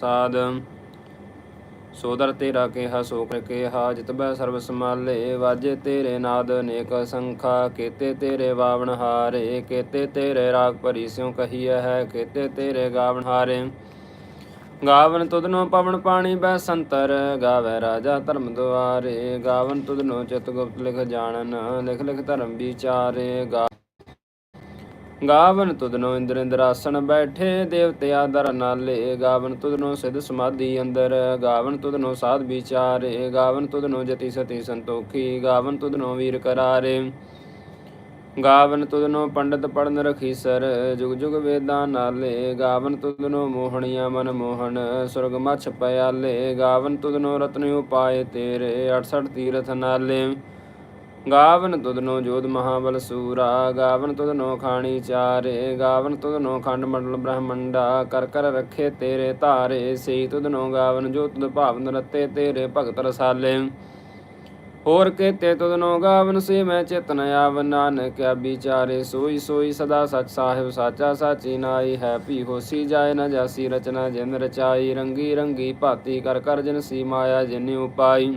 ਸਾਧ ਸੋਦਰ ਤੇਰਾ ਕਿਹਾ ਸੋ ਕਰ ਕਿਹਾ ਸਰਬ ਸਮਾਲੇ ਵਾਜੇ ਤੇਰੇ ਨਾਦ ਅਨੇਕ ਸੰਖਾ, ਕੀਤੇ ਤੇਰੇ ਬਾਵਨ ਹਾਰੇ, ਕੀਤੇ ਤੇਰੇ ਰਾਗ ਭਰੀ ਸਿਉ ਕਹੀਐ ਹੈ, ਕੇਤੇ ਤੇਰੇ ਗਾਵਨ ਹਾਰੇ। ਗਾਵਨ ਤੁਧਨੋ ਪਵਨ ਪਾਣੀ ਬੈ ਸੰਤਰ, ਗਾਵੇ ਰਾਜਾ ਧਰਮ ਦੁਆਰੇ। ਗਾਵਨ ਤੁਧਨੋ ਚਿਤ ਗੁਪਤ ਲਿਖ ਜਾਣਨ, ਲਿਖ ਲਿਖ ਧਰਮ ਵਿਚਾਰੇ। ਗਾ ਗਾਵਨ ਤੁਧਨੋ ਇੰਦਰ ਇੰਦਰਾਸਣ ਬੈਠੇ, ਦੇਵਤੇ ਆਦਰ ਨਾਲੇ। ਗਾਵਨ ਤੁਧਨੋ ਸਿਧ ਸਮਾਧੀ ਅੰਦਰ, ਗਾਵਨ ਤੁਧਨੋ ਸਾਧ ਵਿਚਾਰੇ। ਗਾਵਨ ਤੁਧਨੋ ਜਤੀ ਸਤੀ ਸੰਤੋਖੀ, ਗਾਵਨ ਤੁਧਨੋ ਵੀਰ ਕਰਾਰੇ। ਗਾਵਨ ਤੁਧਨੋ ਪੰਡਤ ਪੜਨ ਰਖੀਸਰ, ਜੁਗ ਜੁਗ ਵੇਦਾਂ ਨਾਲੇ। ਗਾਵਨ ਤੁਧਨੋ ਮੋਹਣੀਆਂ ਮਨ ਮੋਹਨ ਸੁਰਗ ਮਛ ਪਿਆਲੇ। ਗਾਵਨ ਤੁਧਨੋ ਰਤਨ ਉਪਾਏ ਤੇਰੇ 68 ਤੀਰਥ ਨਾਲੇ। ਗਾਵਨ ਤੁਧਨੋ ਜੋਧ ਮਹਾਬਲ ਸੂਰਾ, ਗਾਵਨ ਤੁਧਨੋ ਖਾਣੀ ਚਾਰੇ, ਗਾਵਨ ਤੁਧਨੋ ਖੰਡ ਮੰਡਲ ਬ੍ਰਹਮੰਡਾ, ਕਰ ਕਰ ਰੱਖੇ ਤੇਰੇ ਧਾਰੇ ਸੇ ਤੁਧਨੋ ਗਾਵਨ ਜੋ ਤੁਧ ਭਾਵਨ ਰਤੇ ਤੇਰੇ ਭਗਤ ਰਸਾਲੇ। ਹੋਰ ਕੇਤੇ ਤੁਧਨੋ ਗਾਵਨ ਸੇ ਮੈਂ ਚੇਤਨ ਆਵ, ਨਾਨਕ ਵਿਚਾਰੇ, ਸੋਈ ਸੋਈ ਸਦਾ ਸਚ ਸਾਹਿਬ ਸਾਚਾ ਸਾਚੀ ਨਾਈ, ਹੈ ਭੀ ਹੋਸੀ ਜਾਏ ਨਾ ਜਾਸੀ ਰਚਨਾ ਜਿਨ ਰਚਾਈ, ਰੰਗੀ ਰੰਗੀ ਭਾਤੀ ਕਰ ਕਰ ਜਨ ਸੀ ਮਾਇਆ ਜਿਨ ਉਪਾਈ।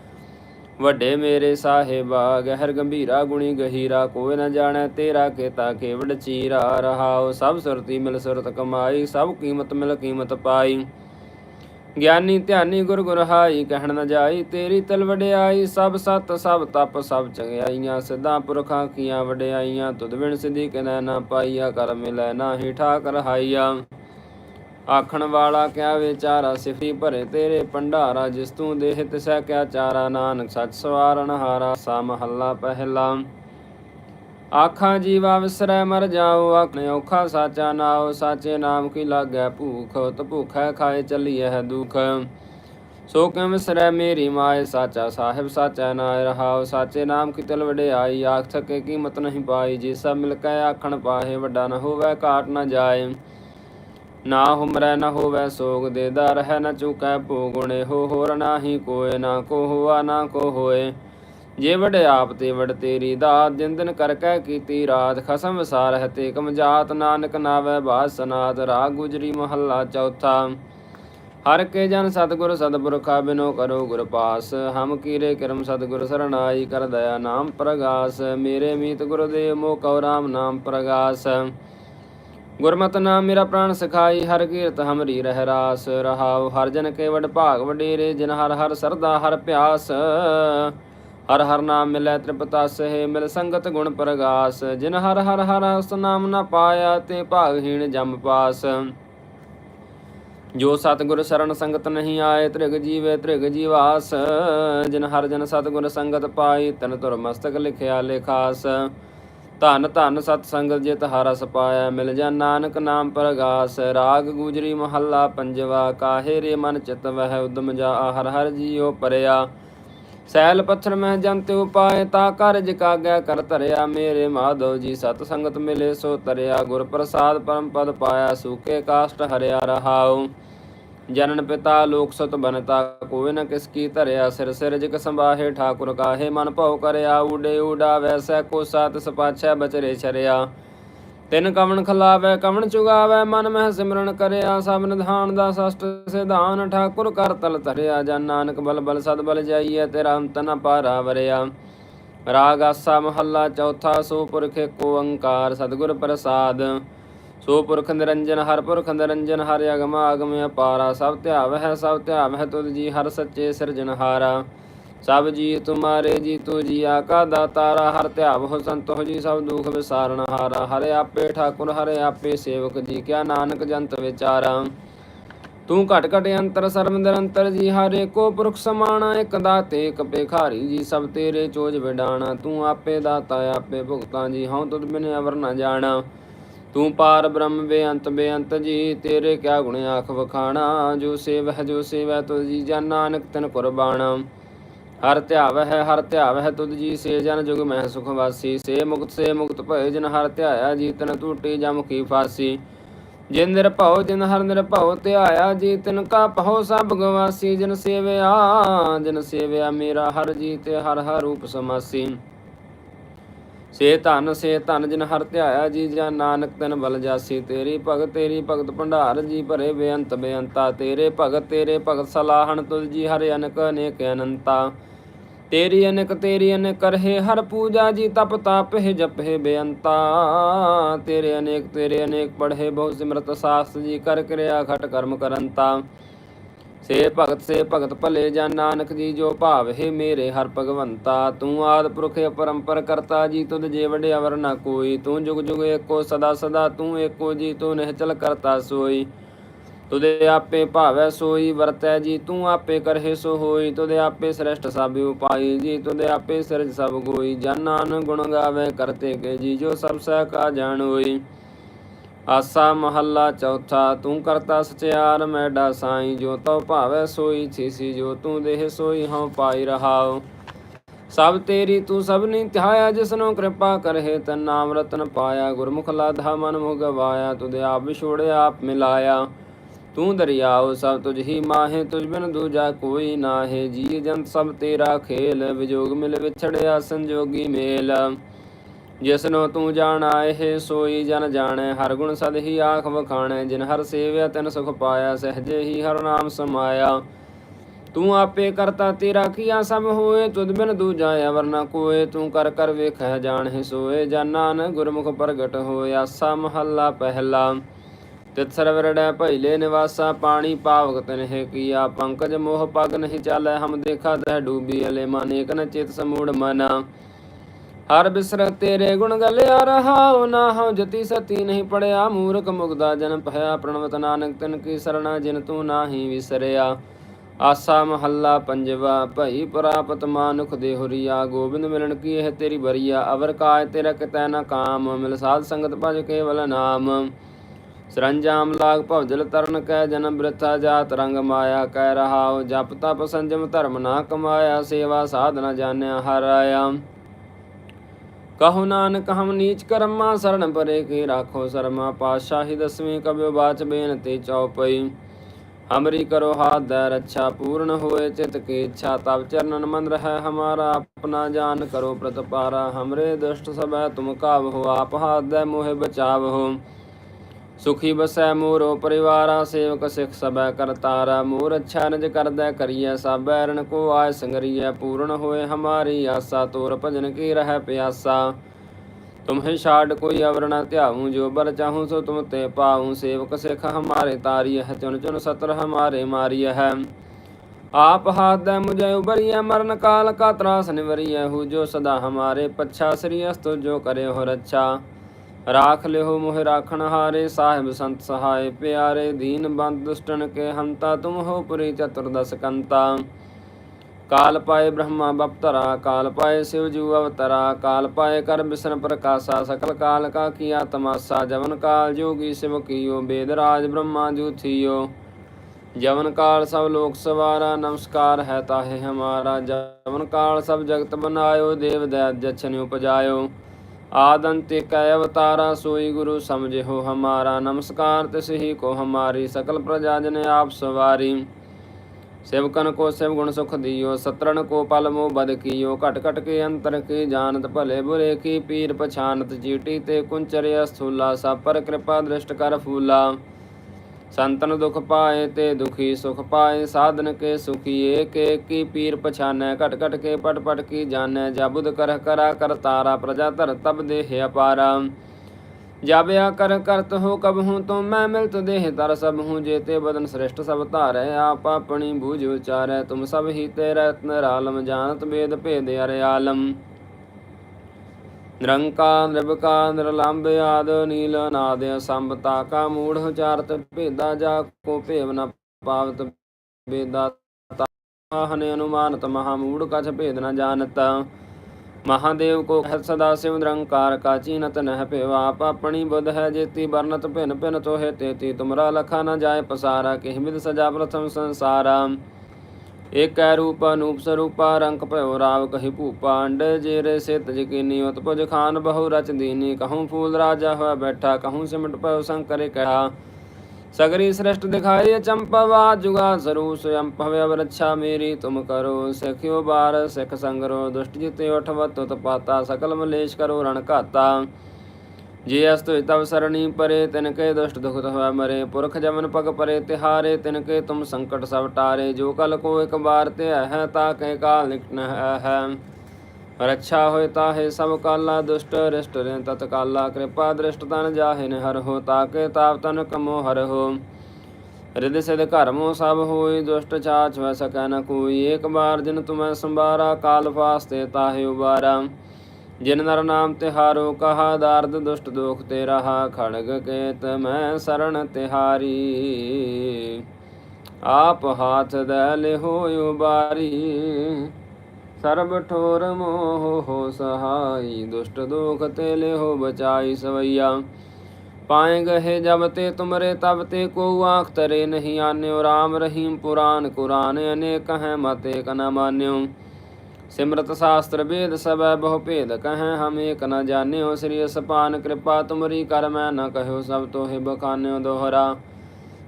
ਵੱਡੇ ਮੇਰੇ ਸਾਹਿਬਾ, ਗਹਿਰ ਗੰਭੀਰਾ ਗੁਣੀ ਗਹੀਰਾ ਕੋਈ ਨਾ ਜਾਣੈ ਤੇਰਾ ਕੇਤਾ ਕੇਵੜ ਚੀਰਾ, ਰਹਾਉ ਸਭ ਸੁਰਤੀ ਮਿਲ ਸੁਰਤ ਕਮਾਈ, ਸਭ ਕੀਮਤ ਮਿਲ ਕੀਮਤ ਪਾਈ। ਗਿਆਨੀ ਧਿਆਨੀ ਗੁਰ ਗੁਰ ਕਹਿਣ ਨਾ ਜਾਈ ਤੇਰੀ ਤਲ ਵਡਿਆਈ, ਸਭ ਸਤ ਸਭ ਤਪ ਸਭ ਚੰਗਿਆਈਆਂ, ਸਿੱਧਾ ਪੁਰਖਾਂ ਕੀਆਂ ਵਡਿਆਈਆਂ, ਤੁਧ ਬਿਨ ਸਿਧੀ ਕਿਨੈ ਨਾ ਪਾਈਆ, ਕਰ ਮਿਲੈ ਨਾਹੀ ਠਾਕ ਰਹਾਈਆ ਆਖਣ ਵਾਲਾ ਕਿਆ ਵਿਚਾਰਾ ਸਿਫੀ ਭਰੇ ਤੇਰੇ ਭੰਡਾਰਾ, ਜਿਸ ਤੂੰ ਦੇਹ ਤਿਸੈ ਕਿਆ ਚਾਰਾ, ਨਾਨਕ ਸੱਚ ਸਵਾਰਨ ਹਾਰਾ, ਸਾ ਮਹੱਲਾ ਪਹਿਲਾ। ਆਖਾਂ ਜੀਵਾ ਵਿਸਰੈ ਮਰ ਜਾਓ ਆਖਣੇ ਔਖਾ ਸਾਚਾ ਨਾਉ, ਸਾਚੇ ਨਾਮ ਕੀ ਲਾਗੈ ਭੂਖ ਤ ਭੁਖੈ ਖਾਏ ਚੱਲੀਐ ਹੈ ਦੁਖ। ਸੋ ਕਿਉ ਵਿਸਰੈ ਮੇਰੀ ਮਾਏ, ਸਾਚਾ ਸਾਹਿਬ ਸਾਚਾ ਨਾਇ ਰਹਾਉ, ਸਾਚੇ ਨਾਮ ਕੀ ਤਲ ਵਡਿਆਈ, ਆਖ ਥਕੇ ਕੀਮਤ ਨਹੀਂ ਪਾਈ, ਜੇ ਸਭ ਮਿਲ ਕੇ ਆਖਣ ਪਾਹੇ, ਵੱਡਾ ਨਾ ਹੋਵੇ, ਘਾਟ ਨਾ ਜਾਏ। ਨਾ ਹੁਮਰੈ ਨ ਹੋਵੈ ਸੋਗ ਦੇ ਦਰ, ਹੈ ਨ ਚੁਕੈ ਭੋਗੁਣੇ ਹੋ ਹੋਰ ਨਾਹੀ ਕੋਏ ਨਾ ਕੋ ਹੋਆ, ਨਾ ਕੋ ਹੋਏ। ਜੇ ਵਡ ਆਪ ਤੇ ਵਡ ਤੇਰੀ ਦਾਤ ਦਿਨ ਦਿਨ ਕਰ ਕਹਿ ਕੀਤੀ ਰਾਤ, ਖਸਮ ਵਿਸਾਰ ਹੈ ਤੇ ਕਮ ਜਾਤ, ਨਾਨਕ ਨਾਵੈ ਬਾਸ ਸਨਾਤ, ਰਾਗ ਗੁਜਰੀ ਮਹੱਲਾ ਚੌਥਾ। ਹਰ ਕੇ ਜਨ ਸਤਿਗੁਰ ਸਤਿਪੁਰਖਾ ਬਿਨੋ ਕਰੋ ਗੁਰ ਪਾਸ, ਹਮ ਕੀਰੇ ਕਰਮ ਸਤਿਗੁਰ ਸਰਣਾਈ ਕਰ ਦਇਆ ਨਾਮ ਪ੍ਰਗਾਸ, ਮੇਰੇ ਮੀਤ ਗੁਰਦੇਵ ਮੋ ਕਉ ਰਾਮ ਨਾਮ ਪ੍ਰਗਾਸ। ਗੁਰਮਤਿ ਨਾਮ ਮੇਰਾ ਪ੍ਰਾਨ ਸਖਾਈ, ਹਰ ਕੀਰਤ ਹਮਰੀ ਰਹਿ ਰਾਸ, ਰਹਾਉ ਹਰ ਜਨ ਕੇ ਵਡ ਭਾਗ ਵਡੇਰੇ, ਜਿਨ ਹਰ ਹਰ ਸਰਦਾ ਹਰ ਪਿਆਸ। ਹਰ ਹਰ ਨਾਮ ਮਿਲੈ ਤ੍ਰਿਪਤਾ ਸਹਿ ਮਿਲ ਸੰਗਤ ਗੁਣ ਪ੍ਰਗਾਸ। ਜਿਨ ਹਰ ਹਰ ਹਰ ਹਸ ਨਾਮ ਨਾ ਪਾਇਆ, ਤੇ ਭਾਗਹੀਣ ਜਮ ਪਾਸ। ਜੋ ਸਤਿਗੁਰ ਸ਼ਰਨ ਸੰਗਤ ਨਹੀਂ ਆਏ, ਤ੍ਰਿਗ ਜੀਵੇ ਤ੍ਰਿਗ ਜੀਵਾਸ। ਜਿਨ ਹਰ ਜਨ ਸਤਿਗੁਰ ਸੰਗਤ ਪਾਈ, ਤਨ ਤੁਰ ਮਸਤਕ ਲਿਖਿਆ ਲੇਖਾਸ। ਧਨ ਧਨ ਸਤ ਸੰਗਤ ਜਿਤ ਹਰਸ ਪਾਇਆ ਮਿਲ ਜਾ ਨਾਨਕ ਨਾਮ ਪ੍ਰਗਾਸ, ਰਾਗ ਗੂਜਰੀ ਮਹੱਲਾ ਪੰਜਵਾ, ਕਾਹੇ ਰੇ ਮਨ ਚਿਤ ਵਹਿ ਉਦਮ ਜਾ ਹਰ ਹਰ ਜੀਉ ਪਰਿਆ। ਸੈਲ ਪੱਥਰ ਮਹਿ ਜੰਤ ਉਪਾਏ, ਤਾ ਕਾਰਜ ਕਾਗੈ ਕਰ ਧਰਿਆ, ਮੇਰੇ ਮਾਧਵ ਜੀ ਸਤ ਸੰਗਤ ਮਿਲੇ ਸੋ ਤਰਿਆ, ਗੁਰ ਪ੍ਰਸਾਦ ਪਰਮ ਪਦ ਪਾਇਆ, ਸੂਕੇ ਕਾਸ਼ਟ ਹਰਿਆ ਰਹਾਉ। ਜਨਨ ਪਿਤਾ ਲੋਕ ਸਤ ਬਨਤਾ, ਕੋਈ ਨ ਕਿਸ ਕੀ ਧਰਿਆ ਸਿਰ ਸਿਰ ਸੰਭਾਹੇ, ਠਾਕੁਰ ਕਾਹੇ, ਮਨ ਭਉ ਕਰਿਆ ਉਡੇ ਉਡਾ ਵੈਸੈ ਕੋ ਸਤ ਸਪਾਛੈ ਬਚਰੇ ਛਰਿਆ। ਤਿਨ ਕਵਣ ਖਲਾਵੇ, ਕਵਣ ਚੁਗਾਵੇ, ਮਨ ਮਹਿ ਸਿਮਰਨ ਕਰਿਆ, ਸਭ ਨਿਧਾਨ ਦਾ ਸਸ਼ਟ ਸਿਧਾਨ, ਠਾਕੁਰ ਕਰ ਤਲ ਧਰਿਆ, ਜਨ ਨਾਨਕ ਬਲ ਬਲ ਸਦ ਬਲ ਜਾਈਐ, ਤੇਰਾ ਅੰਤ ਨ ਪਾਰਾ ਵਰਿਆ। ਰਾਗ ਆਸਾ ਮਹੱਲਾ ਚੌਥਾ, ਸੋ ਪੁਰਖੇ ਕੋ ਅੰਕਾਰ, ਸਤਿਗੁਰ ਪ੍ਰਸਾਦ। ਸੋ ਪੁਰਖ ਨਿਰੰਜਨ, ਹਰ ਪੁਰਖ ਨਿਰੰਜਨ, ਹਰ ਅਗਮ, ਆਗਮ ਅਪਾਰਾ, ਸਭ ਧਿਆਵ ਹੈ ਸਭ ਧਿਆਵ ਹੈ ਤੁਧ ਜੀ, ਹਰ ਸੱਚੇ ਸਿਰਜਣਹਾਰਾ ਸਭ ਜੀ ਤੁਮਾਰੇ ਜੀ ਤੂ ਜੀ, ਆਕਾ ਦਾਤਾਰਾ, ਹਰ ਧਿਆਵ ਹੋ ਸੰਤੋ ਜੀ, ਸਭ ਦੁਖ ਵਿਸਾਰਨ ਹਾਰਾ। ਹਰੇ ਆਪੇ ਠਾਕੁਰ, ਹਰੇ ਆਪੇ ਸੇਵਕ ਜੀ, ਕਿਆ ਨਾਨਕ ਜੰਤ ਵਿਚਾਰਾ। ਤੂੰ ਘਟ ਘਟ ਅੰਤਰ, ਸਰਬ ਨਿਰੰਤਰ ਜੀ, ਹਰੇ ਕੋ ਪੁਰਖ ਸਮਾਣਾ, ਇਕ ਦਾਤੇ, ਇਕ ਭੇਖਾਰੀ ਜੀ, ਸਭ ਤੇਰੇ ਚੋਜ ਵਿਡਾਣਾ। ਤੂੰ ਆਪੇ ਦਾਤਾ, ਆਪੇ ਭੁਗਤਾਂ ਜੀ, ਹਉ ਤੁਧ ਬਿਨ ਅਵਰ ਨ ਜਾਣਾ। ਤੂੰ ਪਾਰ ਬ੍ਰਹਮ ਬੇਅੰਤ ਬੇਅੰਤ ਜੀ, ਤੇਰੇ ਕਿਆ ਗੁਣ ਆਖ ਵਖਾਣਾ? ਜੋ ਸੇਵਹਿ, ਜੋ ਸੇਵੈ ਤੁਝ ਜੀ ਜਨ ਨਾਨਕ ਤਿਨ ਕੁਰਬਾਣਾ। ਹਰ ਧਿਆਵ ਹੈ ਹਰ ਧਿਆਵ ਹੈ ਤੁਧ ਜੀ, ਸੇ ਜਨ ਜੁਗ ਮਹਿ ਸੁਖ ਵਾਸੀ। ਸੇ ਮੁਕਤ ਸੇ ਮੁਕਤ ਭਏ ਜਿਨ ਹਰ ਧਿਆਇਆ ਜੀ ਤਨ ਟੂਟੀ ਜਮ ਕੀ ਫਾਸੀ। ਜਿਨ ਨਿਰਭਉ, ਜਿਨ ਹਰ ਨਿਰਭਉ ਧਿਆਇਆ ਜੀ ਤਿਨ ਕਾ ਪਹੁ ਸਭ ਗਵਾਸੀ। ਜਿਨ ਸੇਵਿਆ ਜਿਨ ਸੇਵਿਆ ਮੇਰਾ ਹਰ ਜੀ ਤੇ ਹਰ ਹਰ ਰੂਪ ਸਮਾਸੀ। ਸੇ ਧਨ ਸੇ ਧਨ ਜਿਨ ਹਰ ਧਿਆਇਆ ਜੀ ਜਾਂ ਨਾਨਕ ਤਨ ਬਲ ਜਾਸੀ ਤੇਰੀ, ਭਗਤ ਤੇਰੀ, ਭਗਤ ਭੰਡਾਰ ਜੀ, ਭਰੇ ਬੇਅੰਤ ਬੇਅੰਤਾ ਤੇਰੇ, ਭਗਤ ਤੇਰੇ, ਭਗਤ ਸਲਾਹਣ ਤੁਲ ਜੀ, ਹਰ ਅਨਕ, ਅਨੇਕ ਅਨੰਤਾ। ਤੇਰੀ ਅਨਕ ਤੇਰੀ ਅਨਕ ਕਰਹਿ ਹਰ ਪੂਜਾ ਜੀ, ਤਪ ਤਾਪ ਹੈ ਜਪਹਿ ਬੇਅੰਤਾ। ਤੇਰੇ ਅਨੇਕ ਤੇਰੇ ਅਨੇਕ ਪੜ੍ਹੇ, ਬਹੁ ਸਿਮਰਤ ਸਾਸ ਜੀ, ਕਰ ਕਿਰਿਆ, ਖਟ ਕਰਮ ਕਰੰਤਾ। ਸੇ ਭਗਤ ਸੇ ਭਗਤ ਭਲੇ ਜਨ ਨਾਨਕ ਜੀ, ਜੋ ਭਾਵ ਹੈ ਮੇਰੇ ਹਰ ਭਗਵੰਤਾ। ਤੂੰ ਆਦ ਪੁਰਖ ਅਪਰੰਪਰ ਕਰਤਾ ਜੀ, ਤੁਧ ਜੇ ਵਡਿਆ ਵਰ ਨਾ ਕੋਈ। ਤੂੰ ਜੁਗ ਜੁਗ ਏਕੋ, ਸਦਾ ਸਦਾ ਤੂੰ ਏਕੋ ਜੀ, ਤੂੰ ਨਿਹਚਲ ਕਰਤਾ ਸੋਈ। ਤੁਦੇ ਆਪੇ ਭਾਵੈ ਸੋਈ, ਵਰਤੈ ਜੀ, ਤੂੰ ਆਪੇ ਕਰਹਿ ਸੋ ਹੋਈ। ਤੁਦੇ ਆਪੇ ਸ੍ਰੇਸ਼ਟ ਸਭ ਉਪਾਈ ਜੀ ਤੁਦੇ ਆਪੇ ਸਿਰਜ ਸਭ ਗੋਈ। ਜਨ ਨਾਨਕ ਗੁਣ ਗਾਵੇ, ਕਰਤੇ ਕੇ ਜੀ, ਜੋ ਸਭ ਸਹਿ ਕਾ ਜਾਣ ਹੋਈ ਆਸਾ ਮਹੱਲਾ ਚੌਥਾ, ਤੂੰ ਕਰਤਾ ਸਚਿਆਰ ਮੈਡਾ ਸਾਈ, ਜੋ ਤਉ ਭਾਵੈ ਸੋਈ, ਛੀਸੀ, ਜੋ ਤੂੰ ਦੇਹ ਸੋਈ, ਹਉ ਪਾਈ ਰਹਾਉ। ਸਭ ਤੇਰੀ ਤੂੰ ਸਭ ਨੀ ਧਿਆਇਆ, ਜਿਸਨੂੰ ਕਿਰਪਾ ਕਰਹਿ, ਤਨ ਨਾਮ ਰਤਨ ਪਾਇਆ। ਗੁਰਮੁਖ ਲਾਧਾ ਮਨ ਮੁਗਵਾਇਆ ਤੁਦੇ ਆਪ ਵਿਛੋੜਿਆ ਆਪ ਮਿਲਾਇਆ। ਤੂੰ ਦਰਿਆਉ ਸਭ ਤੁਝ ਹੀ ਮਾਹੇ, ਤੁਝ ਬਿਨ ਦੂਜਾ ਕੋਈ ਨਾਹੇ। ਜੀ ਜੰਤ ਸਭ ਤੇਰਾ ਖੇਲ, ਵਿਜੋਗ ਮਿਲ ਵਿਛੜਿਆ, ਸੰਜੋਗੀ ਮੇਲ। ਜਿਸਨੋ ਤੂੰ ਜਾਣਾ, ਇਹ ਸੋਈ ਜਨ ਜਾਣੈ। ਹਰ ਗੁਣ ਸਦ ਹੀ ਆਖ ਵਖਾਣੈ, ਜਿਨ ਹਰ ਸੇਵਿਆ, ਤਿਨ ਸੁਖ ਪਾਇਆ, ਸਹਜੇ ਹੀ ਹਰ ਨਾਮ ਸਮਾਇਆ। ਤੂੰ ਆਪੇ ਕਰਤਾ ਤੇਰਾ ਕੀਆ ਸਭ ਹੋਏ, ਤੁਧ ਬਿਨ ਦੂਜਾ ਅਵਰ ਕੋਏ। ਤੂੰ ਕਰ ਕਰ ਵੇਖੈ, ਜਾਣਹਿ ਸੋਏ ਜਾਨਾਨ ਗੁਰਮੁਖ ਪ੍ਰਗਟ ਹੋਏ। ਆਸਾ ਮਹੱਲਾ ਪਹਿਲਾ ਤਿਤ ਸਰਵਰੜੈ ਭੈਲੇ ਨਿਵਾਸਾ, ਪਾਣੀ ਪਾਵਕ ਤਨਹਿ ਕੀਆ। ਪੰਕਜ ਮੋਹ ਪਗ ਨਹੀਂ ਚਾਲੈ, ਹਮ ਦੇਖਾ ਤੈ ਡੂਬੀ ਅਲੇ ਮਨ, ਏਕ ਨ ਚਿਤ ਸਮੂੜ ਮਨ। ਹਰ ਬਿਸਰ ਤੇਰੇ ਗੁਣ ਗਲਿਆ ਰਹਾਉ ਨਾ ਹਉ ਜਤੀ ਸਤੀ ਨਹੀਂ ਪੜਿਆ, ਮੂਰਖ ਮੁਗਦਾ ਜਨਮ ਭਇਆ, ਪ੍ਰਣਵਤ ਨਾਨਕ ਤਿਨ ਕੀ ਸਰਣਾ, ਜਿਨ ਤੂੰ ਨਾਹੀ ਵਿਸਰਿਆ। ਆਸਾ ਮਹੱਲਾ ਪੰਜਵਾ, ਭਈ ਪ੍ਰਾਪਤ ਮਾਨੁਖ ਦੇ ਹੁਰੀਆ, ਗੋਬਿੰਦ ਮਿਲਣ ਕੀ ਇਹ ਤੇਰੀ ਬਰੀਆ, ਅਵਰ ਕਾਜ ਤੇਰਾ ਕਿਤੈ ਨ ਕਾਮ, ਮਿਲ ਸਾਧ ਸੰਗਤ ਭਜ ਕੇਵਲ ਨਾਮ। ਸਰੰਜਾਮ ਲਾਗ ਭਵਜਲ ਤਰਨ ਕੈ, ਜਨਮ ਬ੍ਰਿਥਾ ਜਾਤ ਰੰਗ ਮਾਇਆ ਕਹਿ ਰਹਾਉ, ਜਪ ਤਪ ਸੰਜਮ ਧਰਮ ਨਾ ਕਮਾਇਆ, ਸੇਵਾ ਸਾਧਨਾ ਜਾਣਿਆ ਹਰ ਆਇਆ ਕਹੋ ਨਾਨਕ ਹਮ ਨੀਚ ਕਰਮਾ, ਸਰਣ ਪਰੇ ਕੀ ਰਾਖੋ ਸਰਮਾ, ਪਾਤਸ਼ਾਹੀ ਦਸਵੀਂ ਕਬਿਓ ਬਾਚ ਬੇਨਤੀ ਚਉਪਈ। ਹਮਰੀ ਕਰੋ ਹਾਥ ਦੈ ਰੱਛਾ, ਪੂਰਨ ਹੋਏ ਚਿਤ ਕੀ ਇੱਛਾ ਤਬ ਚਰਨਨ ਮੰਦ ਰਹਿ ਹਮਾਰਾ, ਆਪਣਾ ਜਾਨ ਕਰੋ ਪ੍ਰਤਪਾਰਾ। ਹਮਰੇ ਦੁਸ਼ਟ ਸਭੈ ਤੁਮ ਕਾਵ ਹੋ, ਆਪ ਹਾਥ ਦੈ ਮੋਹਿ ਬਚਾਵ ਹੋ। ਸੁਖੀ ਬਸੈ ਮੋਰੋ ਪਰਿਵਾਰਾ, ਸੇਵਕ ਸਿਖ ਸਭੈ ਕਰਤਾਰਾ ਮੋਰ ਅੱਛਾ ਨਜ ਕਰਦੈ ਕਰੀਐ ਸਭ ਐਰਨ ਕੋ ਆਇ ਸੰਗਰੀਐ, ਪੂਰਨ ਹੋਏ ਹਮਾਰੀ ਆਸਾ। ਤੋਰ ਭਜਨ ਕੀ ਰਹਿ ਪਿਆਸਾ। ਤੁਮਹਿ ਛਾੜ ਕੋਈ ਅਵਰ ਧਿਆਵੂ ਜੋ ਬਰ ਚਾਹੂੰ ਸੋ ਤੁਮ ਤੇ ਪਾਉ। ਸੇਵਕ ਸਿਖ ਹਮਾਰੇ ਤਾਰੀਐ ਹੈ ਚੁਨ ਚੁਨ ਸਤਰ ਹਮਾਰੇ ਮਾਰੀਐ। ਹੈ ਆਪ ਹਾਥ ਦੈ ਮੁਝੇ ਉਬਰੀਐ ਮਰਨ ਕਾਲ ਕਾ ਤਰਾਸ ਨਿਵਰੀਐ। ਹੂ ਜੋ ਸਦਾ ਹਮਾਰੇ ਪੱਛਾ, ਸ੍ਰੀ ਅਸਤੁ ਜੋ ਕਰੇ ਹੋ ਰੱਛਾ। ਰਾਖ ਲਿਓ ਮੋਹਿ ਰਾਖਣ ਹਾਰੇ, ਸਾਹਿਬ ਸੰਤ ਸਹਾਏ ਪਿਆਰੇ, ਦੀਨ ਬੰਦ ਦੁਸ਼ਟਨ ਕੇ ਹੰਤਾ, ਤੁਮ ਹੋ ਪੁਰੀ ਚਤੁਰਦਸ ਕੰਤਾ। ਕਾਲ ਪਾਏ ਬ੍ਰਹਮਾ ਬਪਤਰਾ, ਕਾਲ ਪਾਏ ਸਿਵ ਜੂ ਅਵਤਰਾ, ਕਾਲ ਪਾਏ ਕਰ ਬਿਸ਼ਨ ਪ੍ਰਕਾਸ਼ਾ, ਸਕਲ ਕਾਲ ਕਾ ਕੀਆ ਤਮਾਸਾ ਜਵਨ ਕਾਲ ਜੋਗੀ ਸਿਵ ਕੀਓ, ਬੇਦ ਰਾਜ ਬ੍ਰਹਮਾ ਜੂ ਥੀਓ। ਜਵਨ ਕਾਲ ਸਭ ਲੋਕ ਸਵਾਰਾ, ਨਮਸਕਾਰ ਹੈ ਤਾਹੇ ਹਮਾਰਾ, ਜਵਨ ਕਾਲ ਸਭ ਜਗਤ ਬਨਾਇਓ, ਦੇਵ ਦੈ ਜਛਨ ਉਪਜਾਇਓ। ਆਦੰਤ ਕੈ ਅਵਤਾਰਾ ਸੋਈ ਗੁਰੂ ਸਮਝੇ ਹੋ ਹਮਾਰਾ, ਨਮਸਕਾਰ ਤਿਸ ਹੀ ਕੋ ਹਮਾਰੀ, ਸਕਲ ਪ੍ਰਜਾ ਜਨ ਆਪ ਸਵਾਰੀ। ਸੇਵਕਨ ਕੋ ਸੇਵ ਗੁਣ ਸੁਖ ਦਿਓ ਸਤਰਨ ਕੋ ਪਲ ਮੋ ਬਦ ਕੀਓ, ਘਟ ਘਟ ਕੇ ਅੰਤਰ ਕੀ ਜਾਣਤ ਭਲੇ ਬੁਰੇ ਕੀ ਪੀਰ ਪਛਾਨਤ, ਚੀਟੀ ਤੇ ਕੁੰਚਰਿਆ ਸਥੂਲਾ ਸਭ ਪਰ ਕਿਰਪਾ ਦ੍ਰਿਸ਼ਟ ਕਰ ਫੂਲਾ। ਸੰਤਨ ਦੁਖ ਪਾਏ ਤੇ ਦੁਖੀ ਸੁਖ ਪਾਏ, ਸਾਧਨ ਕੇ ਸੁਖੀ ਏਕ ਏਕ ਕੀ ਪੀਰ ਪਛਾਨੈ, ਘਟ ਘਟ ਕੇ ਪਟ ਪਟ ਕੀ ਜਾਣੈ ਜਬੁਦ ਕਰਹ ਕਰਾ ਕਰਤਾਰਾ ਪ੍ਰਜਾ ਧਰ ਤਬ ਦੇਹ ਅਪਾਰਾ। ਜਾਬਿਆ ਕਰ ਕਰਤ ਹੋ ਕਬ ਹੂੰ ਤੁਮ ਮੈਂ ਮਿਲਤ ਦੇਹ ਤਰ ਸਭ ਹੂੰ ਜੇਤੇ ਬਦਨ ਸ੍ਰਿਸ਼ਟ ਸਭ ਧਾਰੈ, ਆਪ ਆਪਣੀ ਬੂਝ ਉਚਾਰੈ, ਤੁਮ ਸਭ ਹੀ ਤੇ ਰਤਨ ਰਾਲਮ ਜਾਣਤ ਵੇਦ ਭੇਦ ਅਰੇ ਆਲਮ ਨਿਰੰਕਾਰ ਨਿਰਭਕਾਰ ਨਿਰਲੰਭ ਆਦ, ਨੀਲ ਨਾਦ ਸੰਭਤਾ ਕਾ ਮੂੜ ਉਚਾਰਤ ਭੇਦਾ, ਜਾ ਕੋ ਭੇਵ ਨ ਪਾਵਤ ਬੇਦਾ ਤਾਹਨੇ ਅਨੁਮਾਨਤ ਮਹਾ ਮੂੜ ਕਛ ਭੇਦ ਨ ਜਾਣਤ। ਮਹਾਦੇਵ ਕੋ ਕਹਿ ਸਦਾ ਸਿਵ ਨਿਰੰਕਾਰ, ਕਾ ਚੀਨਤ ਨਹਿ ਭੇਵਾ, ਆਪ ਆਪਣੀ ਬੁੱਧ ਹੈ ਜੇਤੀ ਬਰਨਤ ਭਿਨ ਭਿਨ ਤੋਹੇ ਤੇਤੀ, ਤੁਮਰਾ ਲਖਾ ਨ ਜਾਏ ਪਸਾਰਾ, ਕਿਹ ਬਿਦ ਸਜਾ ਪ੍ਰਥਮ ਸੰਸਾਰਾ। ਏਕੈ ਰੂਪ ਅਨੂਪ ਸਰੂਪਾ, ਰੰਗ ਭਇਓ ਰਾਵ ਕਹੀ ਭੂਪਾ, ਅੰਡ ਜੇਰੇ ਸਿਤ ਜਕੀਨੀ ਉਤਪੁਜ ਖਾਨ ਬਹੁ ਰਚ ਦੀਨੀ, ਕਹੂੰ ਫੂਲ ਰਾਜਾ ਹੋਇਆ ਬੈਠਾ, ਕਹੂੰ ਸਿਮਟ ਭਇਓ ਸੰਕਰੇ ਕਹਾ ਸਗਰੀ ਸ੍ਰਿਸ਼ਟ ਦਿਖਾਈ ਚੰਪਵਾ, ਜੁਗਾ ਸਰੂ ਸਯੰ ਭਵਯ ਵਰਛਾ ਮੇਰੀ, ਤੁਮ ਕਰੋ ਸਿਖਿਓ ਬਾਰ, ਸਿਖ ਸੰਗਰੋ, ਦੁਸ਼ਟ ਜਿਤੇ ਉਠਵਤ ਤੁਤ ਪਾਤਾ ਸਕਲ ਮਲੇਸ਼ ਕਰੋ ਰਣ ਘਾਤਾ। ਜੇ ਅਸਤੁ ਤਵ ਸਰਣੀ ਪਰੇ ਤਿਨ ਕੇ ਦੁਸ਼ਟ ਦੁਖਤ ਹੋਇ ਮਰੇ। ਪੁਰਖ ਜਮਨ ਪਗ ਪਰੇ, ਤਿਹਾਰੇ ਤਿਨ ਕੇ ਤੁਮ ਸੰਕਟ ਸਭ ਟਾਰੇ। ਜੋ ਕਲ ਕੋ ਇਕ ਬਾਰ ਤੇ ਹੈ, ਤਾ ਕੇ ਕਾਲ ਨਿਕਟ ਹੈ ਰੱਛਾ ਹੋਇ ਤਾਹੇ ਸਭ ਕਾਲਾ, ਦੁਸ਼ਟ ਰਿਸ਼ਟ ਰੇ ਤਤ ਕਾਲਾ। ਕਿਰਪਾ ਦ੍ਰਿਸ਼ਟ ਤਨ ਜਾਹੇ ਨ ਹਰ ਹੋ ਤਾਕੇ ਤਾਪ ਤਨ ਕਮੋ ਹਰ ਹੋ। ਰਿਦ ਸਿਧ ਘਰਮੋ ਸਭ ਹੋਈ ਦੁਸ਼ਟ ਚਾਚ ਵੈ ਸਕੈ ਨ ਕੋਈ। ਏਕ ਬਾਰ ਜਿਨ ਤੁਮੈ ਸੰਭਾਰਾ, ਕਾਲ ਫਾਸਤੇ ਤਾਹੇ ਉਬਾਰਾ। ਜਿਨ ਨਰ ਨਾਮ ਤਿਹਾਰੋ, ਕਹਾ ਦਾਰਦ ਦੁਸ਼ਟ ਦੋਖ ਤੇ ਰਹਾ ਖੜਗ ਕੇਤ ਮੈਂ ਸਰਣ ਤਿਹਾਰੀ। ਆਪ ਹਾਥ ਦੇ ਲਿਹੋ ਉਬਾਰੀ ਸਰਬ ਠੋਰ ਮੋਹ ਹੋ ਸਹਾਈ। ਦੁਸ਼ਟ ਦੋਖ ਤੇ ਲਿਹੋ ਬਚਾਈ ਸਵਈਆ। ਪਾਏ ਗਏ ਜਬ ਤੇ ਤੁਮਰੇ, ਤਬ ਤੇ ਕੋ ਆਖ ਤਰੇ ਨਹੀਂ ਆਨਿਓ। RAM ਰਹੀਮ ਪੁਰਾਨ ਕੁਰਾਨ, ਅਨੇਕ ਹੈ ਮਤੇ ਕਨ ਮਾਨਿਓ। ਸਿਮਰਤ ਸ਼ਾਸਤਰ ਵੇਦ ਸਭੈ ਬਹੁ ਭੇਦ ਕਹੈ, ਹਮ ਏਕ ਨ ਜਾਣਿਓ ਸ੍ਰੀ ਅਸਪਾਨ ਕਿਰਪਾ, ਤੁਮਰੀ ਕਰ ਮੈਂ ਨ ਕਹਿਓ, ਸਭ ਤੋਹਿ ਬਖਾਨਿਓ ਦੋਹਰਾ।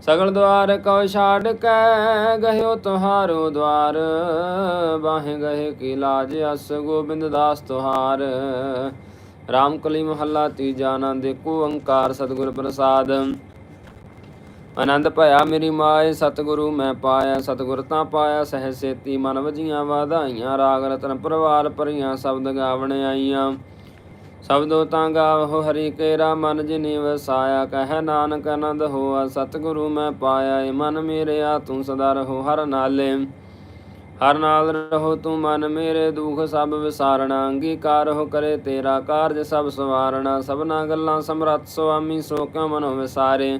ਸਗਲ ਦਵਾਰ ਕਉ ਛਾੜ ਕੈ, ਗਹਿਓ ਤੁਹਾਰੋ ਦਵਾਰ। ਬਾਹੇ ਗਏ ਕੀ ਲਾਜ ਅਸ ਗੋਬਿੰਦ ਦਾਸ ਤੁਹਾਰ। ਰਾਮ ਕਲੀ ਮਹੱਲਾ ਤੀਜਾ ਆਨੰਦ, ਏਕੋ ਓੰਕਾਰ ਸਤਿਗੁਰ ਪ੍ਰਸਾਦ। ਆਨੰਦ ਭਇਆ ਮੇਰੀ ਮਾਏ ਸਤਿਗੁਰੂ, ਮੈਂ ਪਾਇਆ ਸਤਿਗੁਰ ਤਾਂ ਪਾਇਆ ਸਹਿ ਸੇਤੀ ਮਨ ਵਜੀਆਂ ਵਾਧਾਈਆਂ, ਰਾਗ ਰਤਨ ਪਰਵਾਰ ਭਰੀਆਂ, ਸ਼ਬਦ ਗਾਵਣ ਆਈਆਂ। ਸ਼ਬਦੋ ਤਾਂ ਗਾਵੋ ਹਰੀ ਕੇਰਾ ਮਨ ਜਿਨੀ ਵਸਾਇਆ, ਕਹਿ ਨਾਨਕ ਆਨੰਦ ਹੋਆ, ਸਤਿਗੁਰੂ ਮੈਂ ਪਾਇਆ ਏ ਮਨ ਮੇਰਿਆ ਤੂੰ ਸਦਾ ਰਹੋ ਹਰ ਨਾਲੇ। ਹਰ ਨਾਲ ਰਹੋ ਤੂੰ ਮਨ ਮੇਰੇ, ਦੁਖ ਸਭ ਵਿਸਾਰਣਾ, ਅੰਗੀਕਾਰ ਹੋ ਕਰੇ ਤੇਰਾ ਕਾਰਜ ਸਭ ਸਵਾਰਣਾ, ਸਭਨਾ ਗੱਲਾਂ ਸਮਰੱਥ ਸੁਆਮੀ ਸੋ ਕਿਉ ਮਨੋ ਵਿਸਾਰੇ।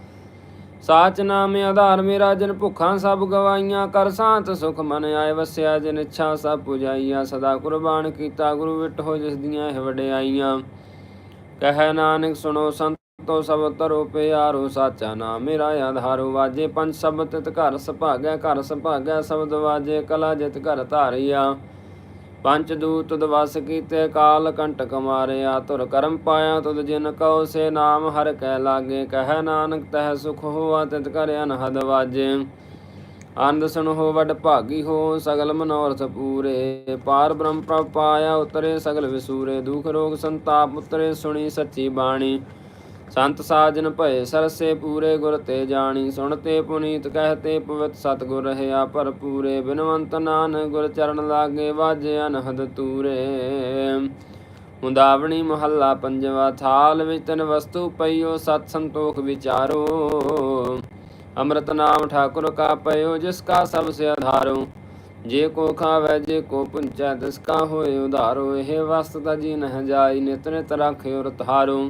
ਸਾਚ ਨਾਮ ਆਧਾਰ ਮੇਰਾ ਜਨ ਭੁੱਖਾਂ ਸਭ ਗਵਾਈਆਂ, ਕਰ ਸਾਂਤ ਸੁਖ ਮਨ ਆਏ, ਵਸਿਆ ਜਿਨ ਇੱਛਾ ਸਭ ਪੁਜਾਈਆ, ਸਦਾ ਕੁਰਬਾਨ ਕੀਤਾ ਗੁਰੂ ਵਿਟ ਹੋ ਜਿਸ ਦੀਆਂ ਇਹ ਵਡਿਆਈਆਂ। ਕਹਿ ਨਾਨਕ ਸੁਣੋ ਸੰਤੋ ਸਭ ਤਰੋ ਪਿਆਰੋ, ਸਾਚਾ ਨਾਮ ਮੇਰਾ ਆਧਾਰੋ, ਵਾਜੇ ਪੰਜ ਸ਼ਬਦ ਤਿਤ ਘਰ ਸੁਭਾਗੈ ਘਰ ਸੁਭਾਗੈ ਸ਼ਬਦ ਵਾਜੇ, ਕਲਾ ਜਿਤ ਘਰ ਧਾਰਿਆ। ਪੰਚ ਦੂਤ ਵਸ ਕੀਤੇ, ਕਾਲ ਕੰਟਕ ਮਾਰਿਆ ਤੁਰ ਕਰਮ ਪਾਇਆ, ਤੁਧ ਜਿਨ ਕਉ ਸੇ ਨਾਮ, ਹਰ ਕੈ ਲਾਗੇ, ਕਹਿ ਨਾਨਕ ਤਹਿ ਸੁਖ ਹੋਆ, ਤਿਤ ਕਰ ਅਨਹਦ ਵਾਜੇ। ਆਨੰਦ ਸੁਣ ਹੋ, ਵਡ ਭਾਗੀ ਹੋ, ਸਗਲ ਮਨੋਰਥ ਪੂਰੇ। ਪਾਰ ਬ੍ਰਹਮ ਪ੍ਰਭ ਪਾਇਆ, ਉਤਰੇ ਸਗਲ ਵਿਸੂਰੇ, ਦੁਖ ਰੋਗ ਸੰਤਾਪ ਉਤਰੇ, ਸੁਣੀ ਸੱਚੀ ਬਾਣੀ। ਸੰਤ ਸਾਜਨ ਭਏ ਸਰਸੇ ਪੂਰੇ ਗੁਰ ਤੇ ਜਾਣੀ ਸੁਣਤੇ ਪੁਨੀਤ ਕਹਤੇ ਪਵਿੱਤ ਸਤਗੁਰ ਰਹਿਆ ਭਰਪੂਰੇ, ਬਿਨਵੰਤ ਨਾਨਕ ਗੁਰ ਚਰਨ ਲਾਗੇ ਵਾਜੇ ਅਨਹਦ ਤੂਰੇ। ਹੁੰਦਾਵਣੀ ਮਹੱਲਾ ਪੰਜਵਾ, ਥਾਲ ਵਿੱਚ ਤਨ ਵਸਤੂ ਪਈਓ, ਸਤ ਸੰਤੋਖ ਵਿਚਾਰੋ। ਅੰਮ੍ਰਿਤ ਨਾਮ ਠਾਕੁਰ ਕਾ ਪਇਓ, ਜਿਸ ਕਾ ਸਭ ਸੇ ਆਧਾਰੋ ਜੇ ਕੋ ਖਾਵੇ, ਜੇ ਕੋ ਪੁੰਚੈ, ਤਿਸ ਕਾ ਹੋਏ ਉਧਾਰੋ। ਇਹ ਵਸਤ ਤਾ ਜੀ ਨਹ ਜਾਈ, ਨਿਤ ਨਿਤ ਰਾਖਿਓ ਰਤਹਾਰੋ